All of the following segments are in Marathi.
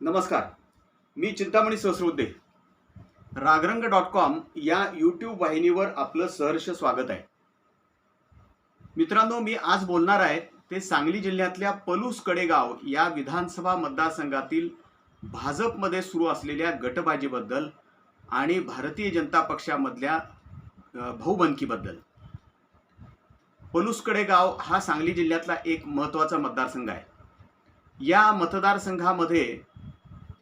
नमस्कार. मी चिंतामणी सहस्रोद्दे रागरंग डॉट कॉम या यूट्यूब वाहिनीवर आपलं सहर्ष स्वागत आहे. मित्रांनो मी आज बोलणार आहे ते सांगली जिल्ह्यातल्या पलूस कडेगाव या विधानसभा मतदारसंघातील भाजपमध्ये सुरू असलेल्या गटबाजीबद्दल आणि भारतीय जनता पक्षामधल्या भाऊबंदकीबद्दल पलूसकडे कडेगाव हा सांगली जिल्ह्यातला एक महत्त्वाचा मतदारसंघ आहे. या मतदारसंघामध्ये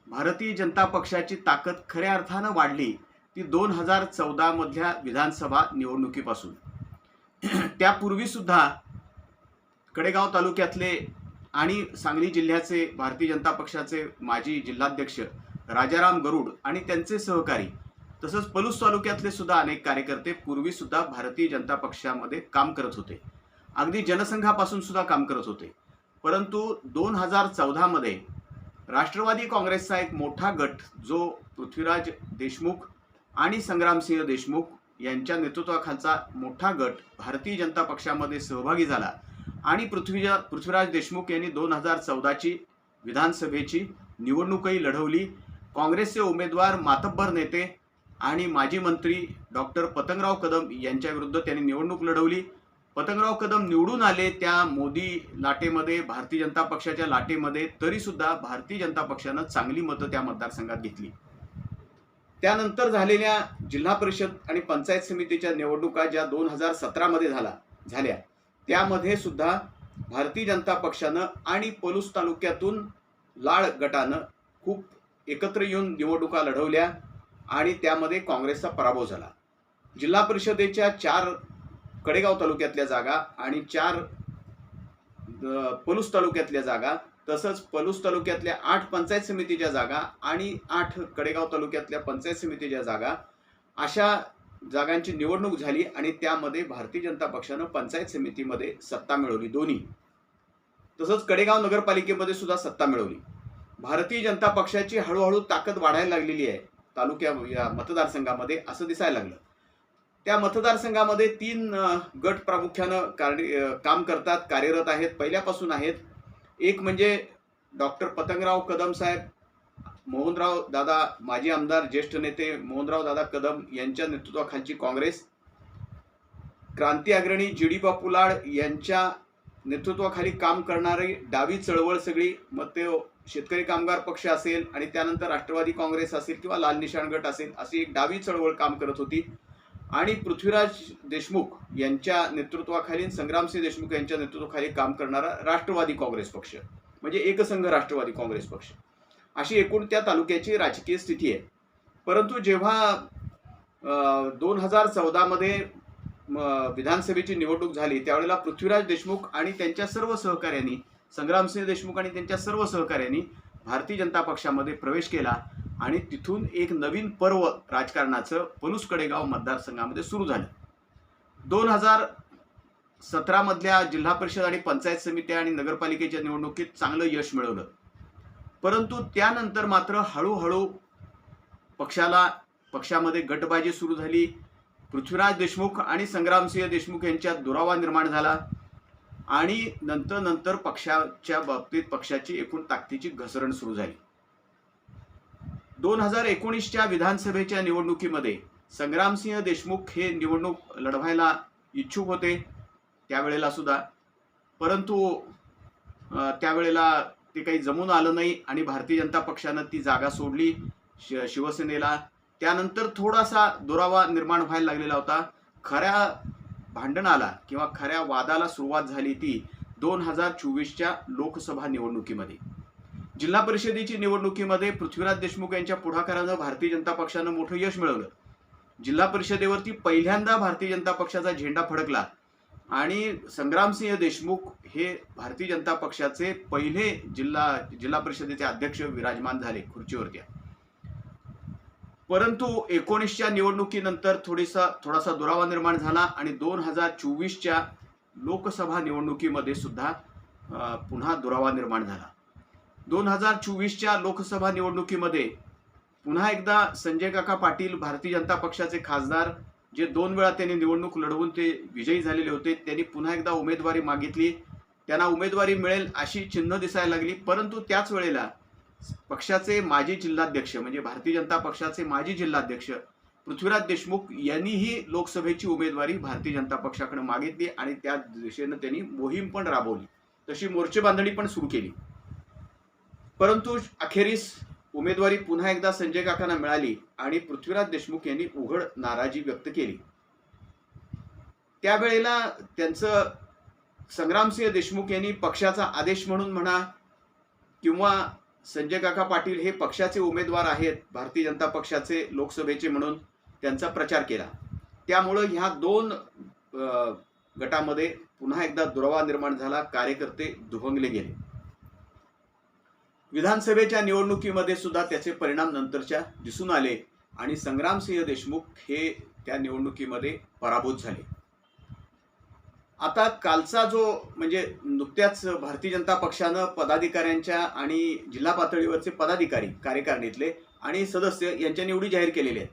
भारतीय जनता पक्षाची ताकद खऱ्या अर्थानं वाढली ती दोन हजार चौदामधल्या विधानसभा निवडणुकीपासून. त्यापूर्वी सुद्धा कडेगाव तालुक्यातले आणि सांगली जिल्ह्याचे भारतीय जनता पक्षाचे माजी जिल्हाध्यक्ष राजाराम गरुड आणि त्यांचे सहकारी तसंच पलूस तालुक्यातले सुद्धा अनेक कार्यकर्ते पूर्वी सुद्धा भारतीय जनता पक्षामध्ये काम करत होते. अगदी जनसंघापासून सुद्धा काम करत होते. परंतु दोन हजार चौदामध्ये राष्ट्रवादी काँग्रेसचा एक मोठा गट जो पृथ्वीराज देशमुख आणि संग्रामसिंह देशमुख यांच्या नेतृत्वाखालचा मोठा गट भारतीय जनता पक्षामध्ये सहभागी झाला. आणि पृथ्वीजा पृथ्वीराज देशमुख यांनी दोन हजार चौदाची विधानसभेची निवडणूकही लढवली. काँग्रेसचे उमेदवार मातब्बर नेते आणि माजी मंत्री डॉक्टर पतंगराव कदम यांच्या विरुद्ध त्यांनी निवडणूक लढवली. पतंगराव कदम निवडून आले त्या मोदी लाटेमध्ये भारतीय जनता पक्षाच्या लाटेमध्ये तरी सुद्धा भारतीय जनता पक्षानं चांगली मतं त्या मतदारसंघात घेतली. त्यानंतर झालेल्या जिल्हा परिषद आणि पंचायत समितीच्या निवडणुका ज्या दोन हजार सतरामध्ये झाला झाल्या त्यामध्ये सुद्धा भारतीय जनता पक्षानं आणि पलूस तालुक्यातून लाळ गटानं खूप एकत्र येऊन निवडणुका लढवल्या आणि त्यामध्ये काँग्रेसचा पराभव झाला. जिल्हा परिषदेच्या चार कडेगाव तालुक्यातल्या जागा आणि चार पलूस तालुक्यातल्या जागा तसंच पलूस तालुक्यातल्या आठ पंचायत समितीच्या जागा आणि आठ कडेगाव तालुक्यातल्या पंचायत समितीच्या जागा. अशा जागांची निवडणूक झाली आणि त्यामध्ये भारतीय जनता पक्षानं पंचायत समितीमध्ये सत्ता मिळवली दोन्ही. तसंच कडेगाव नगरपालिकेमध्ये सुद्धा सत्ता मिळवली. भारतीय जनता पक्षाची हळूहळू ताकद वाढायला लागलेली आहे. तालुक्या या मतदारसंघामध्ये असं दिसायला लागलं. त्या मतदारसंघामध्ये तीन गट प्रामुख्यानं कार्य काम करतात कार्यरत आहेत पहिल्यापासून आहेत. एक म्हणजे डॉक्टर पतंगराव कदम साहेब मोहनराव दादा माजी आमदार ज्येष्ठ नेते मोहनराव दादा कदम यांच्या नेतृत्वाखालची काँग्रेस. क्रांती अग्रणी जी डी बापू लाड यांच्या नेतृत्वाखाली काम करणारी डावी चळवळ सगळी मग ते शेतकरी कामगार पक्ष असेल आणि त्यानंतर राष्ट्रवादी काँग्रेस असेल किंवा लाल निशाण गट असेल अशी एक डावी चळवळ काम करत होती. आणि पृथ्वीराज देशमुख यांच्या नेतृत्वाखाली संग्रामसिंह देशमुख यांच्या नेतृत्वाखाली काम करणारा राष्ट्रवादी काँग्रेस पक्ष. म्हणजे एकसंघ राष्ट्रवादी काँग्रेस पक्ष. अशी एकूण त्या तालुक्याची राजकीय स्थिती आहे. परंतु जेव्हा दोन हजार चौदामध्ये विधानसभेची निवडणूक झाली त्यावेळेला पृथ्वीराज देशमुख आणि त्यांच्या सर्व सहकाऱ्यांनी संग्रामसिंह देशमुख आणि त्यांच्या सर्व सहकाऱ्यांनी भारतीय जनता पक्षामध्ये प्रवेश केला आणि तिथून एक नवीन पर्व राजकारणाचं पलूस कडेगाव मतदारसंघामध्ये सुरू झालं. दोन हजार सतरामधल्या जिल्हा परिषद आणि पंचायत समित्या आणि नगरपालिकेच्या निवडणुकीत चांगलं यश मिळवलं. परंतु त्यानंतर मात्र हळूहळू पक्षाला पक्षामध्ये गटबाजी सुरू झाली. पृथ्वीराज देशमुख आणि संग्रामसिंह देशमुख यांच्यात दुरावा निर्माण झाला. आणि नंतर नंतर पक्षाच्या बाबतीत पक्षाची एकूण ताकदीची घसरण सुरू झाली. दोन हजार एकोणीसच्या विधानसभेच्या निवडणुकीमध्ये संग्रामसिंह देशमुख हे निवडणूक लढवायला इच्छुक होते त्यावेळेला सुद्धा. परंतु त्यावेळेला ते काही जमून आलं नाही आणि भारतीय जनता पक्षानं ती जागा सोडली शि शिवसेनेला. त्यानंतर थोडासा दुरावा निर्माण व्हायला लागलेला होता. खऱ्या भांडणाला किंवा खऱ्या वादाला सुरुवात झाली ती दोन हजार चोवीसच्या लोकसभा निवडणुकीमध्ये. जिल्हा परिषदेची निवडणुकीमध्ये पृथ्वीराज देशमुख यांच्या पुढाकारानं भारतीय जनता पक्षानं मोठं यश मिळवलं. जिल्हा परिषदेवरती पहिल्यांदा भारतीय जनता पक्षाचा झेंडा फडकला आणि संग्रामसिंह देशमुख हे भारतीय जनता पक्षाचे पहिले जिल्हा जिल्हा परिषदेचे अध्यक्ष विराजमान झाले खुर्चीवरती. परंतु एकोणीसच्या निवडणुकीनंतर थोडीसा थोडासा दुरावा निर्माण झाला आणि दोन हजार चोवीसच्या लोकसभा निवडणुकीमध्ये सुद्धा पुन्हा दुरावा निर्माण झाला. दोन हजार चोवीसच्या लोकसभा निवडणुकीमध्ये पुन्हा एकदा संजय काका पाटील भारतीय जनता पक्षाचे खासदार जे दोन वेळा त्यांनी निवडणूक लढवून ते विजयी झालेले होते त्यांनी पुन्हा एकदा उमेदवारी मागितली. त्यांना उमेदवारी मिळेल अशी चिन्ह दिसायला लागली परंतु त्याच वेळेला पक्षाचे माजी जिल्हाध्यक्ष म्हणजे भारतीय जनता पक्षाचे माजी जिल्हाध्यक्ष पृथ्वीराज देशमुख यांनीही लोकसभेची उमेदवारी भारतीय जनता पक्षाकडे मागितली आणि त्या दिशेनं त्यांनी मोहीम पण राबवली. तशी मोर्चे बांधणी पण सुरू केली. परंतु अखेरीस उमेदवारी पुन्हा एकदा संजय काकांना मिळाली आणि पृथ्वीराज देशमुख यांनी उघड नाराजी व्यक्त केली. त्यावेळेला त्यांचं संग्रामसिंह देशमुख यांनी पक्षाचा आदेश म्हणून म्हणा किंवा संजय काका पाटील हे पक्षाचे उमेदवार आहेत भारतीय जनता पक्षाचे लोकसभेचे म्हणून त्यांचा प्रचार केला. त्यामुळं ह्या दोन गटामध्ये पुन्हा एकदा दुरावा निर्माण झाला कार्यकर्ते दुभंगले गेले. विधानसभेच्या निवडणुकीमध्ये सुद्धा त्याचे परिणाम नंतरच्या दिसून आले आणि संग्रामसिंह देशमुख हे त्या निवडणुकीमध्ये पराभूत झाले. आता कालचा जो म्हणजे नुकत्याच भारतीय जनता पक्षानं पदाधिकाऱ्यांच्या आणि जिल्हा पातळीवरचे पदाधिकारी कार्यकारिणीतले आणि सदस्य यांच्या निवडी जाहीर केलेली आहेत.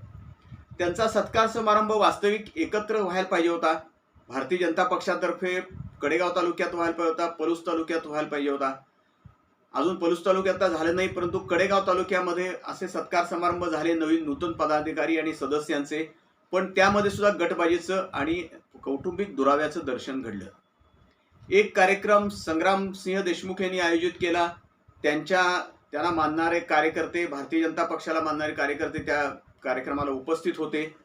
त्यांचा सत्कार समारंभ वास्तविक एकत्र व्हायला पाहिजे होता. भारतीय जनता पक्षातर्फे कडेगाव तालुक्यात व्हायला पाहिजे होता पलूस तालुक्यात व्हायला पाहिजे होता. अजून पलूस तालुक्यात आता झालं नाही परंतु कडेगाव तालुक्यामध्ये असे सत्कार समारंभ झाले. नवीन नूतन पदाधिकारी आणि सदस्यांचे पण त्यामध्ये सुद्धा गटबाजीचं आणि कौटुंबिक दुराव्याचं दर्शन घडलं. एक कार्यक्रम संग्राम सिंह देशमुख यांनी आयोजित केला. त्यांच्या त्यांना मानणारे कार्यकर्ते भारतीय जनता पक्षाला मानणारे कार्यकर्ते त्या कार्यक्रमाला उपस्थित होते.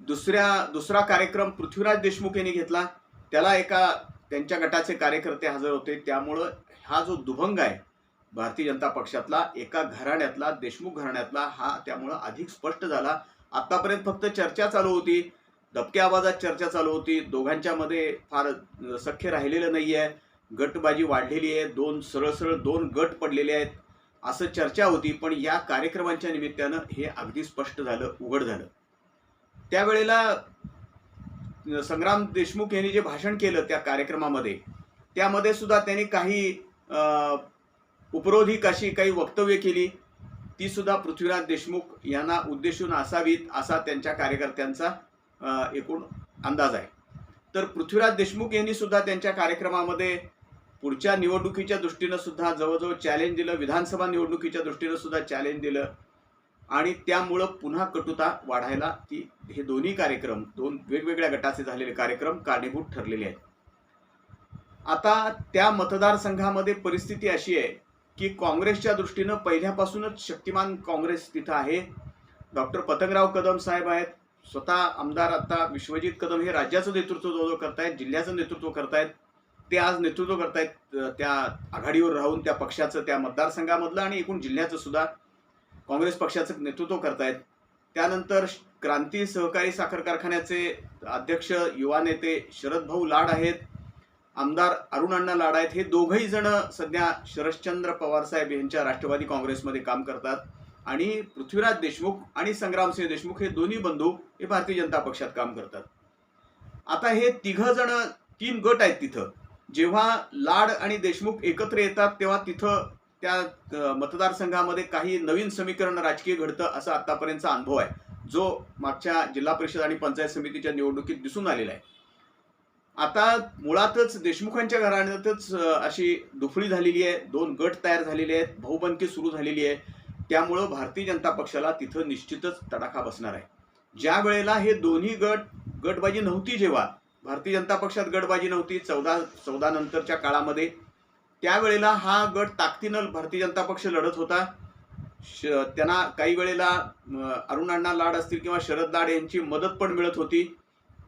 दुसऱ्या दुसरा कार्यक्रम पृथ्वीराज देशमुख यांनी घेतला. त्याला एका त्यांच्या गटाचे कार्यकर्ते हजर होते. त्यामुळं हा जो दुभंग आहे भारतीय जनता पक्षातला एका घराण्यातला देशमुख घराण्यातला हा त्यामुळं अधिक स्पष्ट झाला. आतापर्यंत फक्त चर्चा चालू होती. दबक्या आवाजात चर्चा चालू होती. दोघांच्या मध्ये फार सख्य राहिलेलं नाही आहे गटबाजी वाढलेली आहे. दोन सरळ सरळ दोन गट पडलेले आहेत. असं चर्चा होती पण या कार्यक्रमांच्या निमित्तानं हे अगदी स्पष्ट झालं उघड झालं. त्यावेळेला संग्राम देशमुख यांनी जे भाषण केलं त्या कार्यक्रमामध्ये त्यामध्ये सुद्धा त्यांनी काही उपरोधिक अशी काही वक्तव्य केली. ती सुद्धा पृथ्वीराज देशमुख यांना उद्देशून असावीत असा त्यांच्या कार्यकर्त्यांचा एकूण अंदाज आहे. तर पृथ्वीराज देशमुख यांनी सुद्धा त्यांच्या कार्यक्रमामध्ये पुढच्या निवडणुकीच्या दृष्टीनं सुद्धा जवळजवळ चॅलेंज दिलं विधानसभा निवडणुकीच्या दृष्टीनं सुद्धा चॅलेंज दिलं आणि त्यामुळं पुन्हा कटुता वाढायला ती हे दोन्ही कार्यक्रम दोन वेगवेगळ्या गटाचे झालेले कार्यक्रम कारणीभूत ठरलेले आहेत. आता त्या मतदारसंघामध्ये परिस्थिती अशी आहे की काँग्रेसच्या दृष्टीनं पहिल्यापासूनच शक्तिमान काँग्रेस तिथं आहे. डॉक्टर पतंगराव कदम साहेब आहेत. स्वतः आमदार आता विश्वजित कदम हे राज्याचं नेतृत्व जवळ करतायत जिल्ह्याचं नेतृत्व करतायत ते आज नेतृत्व करतायत त्या आघाडीवर राहून त्या पक्षाचं त्या मतदारसंघामधलं आणि एकूण जिल्ह्याचं सुद्धा काँग्रेस पक्षाचं नेतृत्व करतायत. त्यानंतर क्रांती सहकारी साखर कारखान्याचे अध्यक्ष युवा नेते शरद भाऊ लाड आहेत. आमदार अरुण अण्णा लाड आहेत हे दोघही जण सध्या शरदचंद्र पवार साहेब यांच्या राष्ट्रवादी काँग्रेसमध्ये काम करतात. आणि पृथ्वीराज देशमुख आणि संग्रामसिंह देशमुख हे दोन्ही बंधू हे भारतीय जनता पक्षात काम करतात. आता हे तिघ जण तीन गट आहेत तिथं. जेव्हा लाड आणि देशमुख एकत्र येतात तेव्हा तिथं त्या मतदारसंघामध्ये काही नवीन समीकरण राजकीय घडतं असा आतापर्यंतचा अनुभव आहे. जो मागच्या जिल्हा परिषद आणि पंचायत समितीच्या निवडणुकीत दिसून आलेला आहे. आता मुळातच देशमुखांच्या घराण्यातच अशी दुफळी झालेली आहे दोन गट तयार झालेले आहेत भाऊबंदकी सुरू झालेली आहे. त्यामुळं भारतीय जनता पक्षाला तिथं निश्चितच तडाखा बसणार आहे. ज्या वेळेला हे दोन्ही गट गटबाजी नव्हती जेव्हा भारतीय जनता पक्षात गटबाजी नव्हती चौदा चौदा नंतरच्या काळामध्ये त्यावेळेला हा गट ताकदीनं भारतीय जनता पक्ष लढत होता. श त्यांना काही वेळेला अरुणांना लाड असतील किंवा शरद लाड यांची मदत पण मिळत होती.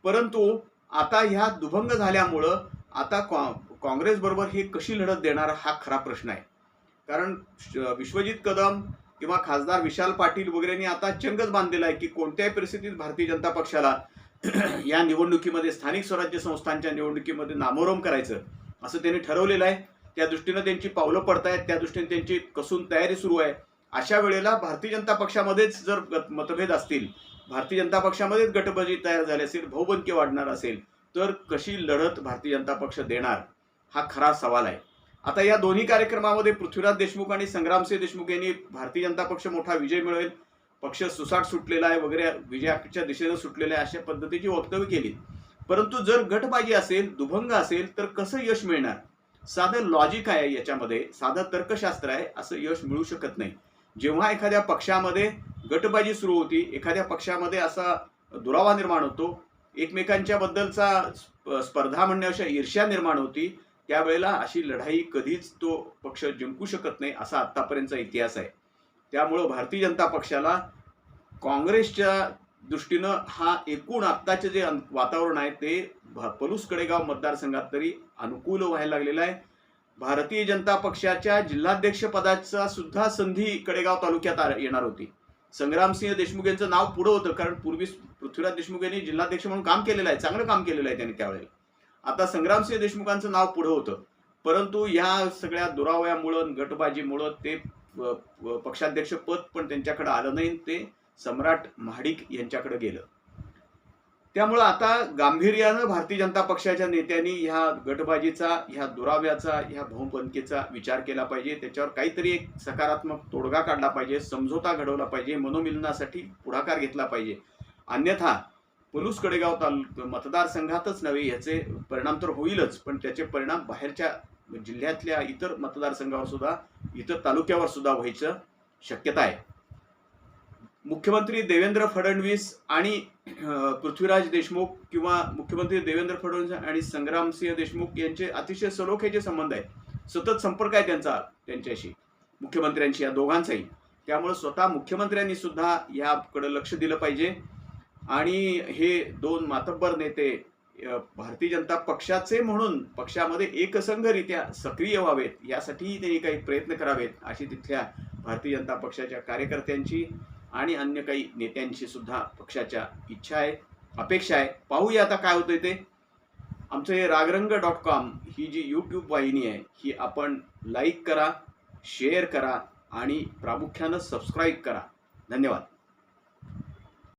परंतु आता ह्या दुभंग झाल्यामुळं आता काँ- काँग्रेसबरोबर हे कशी लढत देणार हा खरा प्रश्न आहे. कारण श- विश्वजित कदम किंवा खासदार विशाल पाटील वगैरेंनी आता चंगच बांधलेला आहे की कोणत्याही परिस्थितीत भारतीय जनता पक्षाला या निवडणुकीमध्ये स्थानिक स्वराज्य संस्थांच्या निवडणुकीमध्ये नामोरम करायचं असं त्यांनी ठरवलेलं आहे. त्या दृष्टीनं त्यांची पावलं पडतायत त्या दृष्टीने त्यांची कसून तयारी सुरू आहे. अशा वेळेला भारतीय जनता पक्षामध्येच जर मतभेद असतील भारतीय जनता पक्षामध्येच गटबाजी तयार झाली असेल भाऊबंदकी वाढणार असेल तर कशी लढत भारतीय जनता पक्ष देणार? हा खरा सवाल आहे. आता या दोन्ही कार्यक्रमामध्ये पृथ्वीराज देशमुख आणि संग्रामसिंह देशमुख यांनी भारतीय जनता पक्ष मोठा विजय मिळवेल. पक्ष सुसाट सुटलेला आहे वगैरे विजयाच्या दिशेनं सुटलेला आहे अशा पद्धतीची वक्तव्य केली. परंतु जर गटबाजी असेल दुभंग असेल तर कसं यश मिळणार? साधं लॉजिक आहे याच्यामध्ये साधं तर्कशास्त्र आहे असं यश मिळू शकत नाही. जेव्हा एखाद्या पक्षामध्ये गटबाजी सुरू होती. एखाद्या पक्षामध्ये असा दुरावा निर्माण होतो. एकमेकांच्या बद्दलचा स्प- स्पर्धा म्हणण्यापेक्षा ईर्ष्या निर्माण होती. त्यावेळेला अशी लढाई कधीच तो पक्ष जिंकू शकत नाही असा आत्तापर्यंतचा इतिहास आहे. त्यामुळं भारतीय जनता पक्षाला काँग्रेसच्या दृष्टीनं हा एकूण आत्ताचे जे वातावरण आहे ते भ- पलूस कडेगाव मतदारसंघात तरी अनुकूल व्हायला लागलेलं आहे. भारतीय जनता पक्षाच्या जिल्हाध्यक्षपदाचा सुद्धा संधी कडेगाव तालुक्यात आ- येणार होती. संग्रामसिंह देशमुख यांचं नाव पुढं होतं कारण पूर्वी पृथ्वीराज देशमुख यांनी जिल्हाध्यक्ष म्हणून काम केलेलं आहे चांगलं काम केलेलं आहे त्यांनी त्यावेळेला. आता संग्रामसिंह देशमुखांचं नाव पुढं होतं. परंतु या सगळ्या दुरावयामुळं गटबाजीमुळं ते पक्षाध्यक्ष पद पण त्यांच्याकडे आलं नाही ते सम्राट महाडिक यांच्याकडे गेलं. त्यामुळं आता गांभीर्यानं भारतीय जनता पक्षाच्या नेत्यांनी ह्या गटबाजीचा ह्या दुराव्याचा ह्या बहुपंथीचा विचार केला पाहिजे. त्याच्यावर काहीतरी एक सकारात्मक तोडगा काढला पाहिजे समझोता घडवला पाहिजे मनोमिलनासाठी पुढाकार घेतला पाहिजे. अन्यथा पलूस कडेगाव तालुका मतदारसंघातच नव्हे याचे परिणाम तर होईलच पण त्याचे परिणाम बाहेरच्या जिल्ह्यातल्या इतर मतदारसंघावर सुद्धा इतर तालुक्यावर सुद्धा व्हायचं शक्यता आहे. मुख्यमंत्री देवेंद्र फडणवीस आणि पृथ्वीराज देशमुख किंवा मुख्यमंत्री देवेंद्र फडणवीस आणि संग्रामसिंह देशमुख यांचे अतिशय सलोख्याचे संबंध आहेत. सतत संपर्क आहे त्यांचा त्यांच्याशी मुख्यमंत्र्यांशी या दोघांचाही. त्यामुळे स्वतः मुख्यमंत्र्यांनी सुद्धा याकडे लक्ष दिलं पाहिजे. आणि हे दोन मातब्बर नेते भारतीय जनता पक्षाचे म्हणून पक्षामध्ये एकसंघरित्या सक्रिय व्हावेत यासाठीही त्यांनी काही प्रयत्न करावेत अशी तिथल्या भारतीय जनता पक्षाच्या कार्यकर्त्यांची आणि अन्य काही नेत्यांची सुद्धा पक्षाच्या इच्छा आहे अपेक्षा आहे. पाहूया आता काय होतंय ते. आमचं हे रागरंग डॉट कॉम ही जी यूट्यूब वाहिनी आहे ही आपण लाईक करा शेअर करा आणि प्रामुख्यानं सबस्क्राईब करा. धन्यवाद.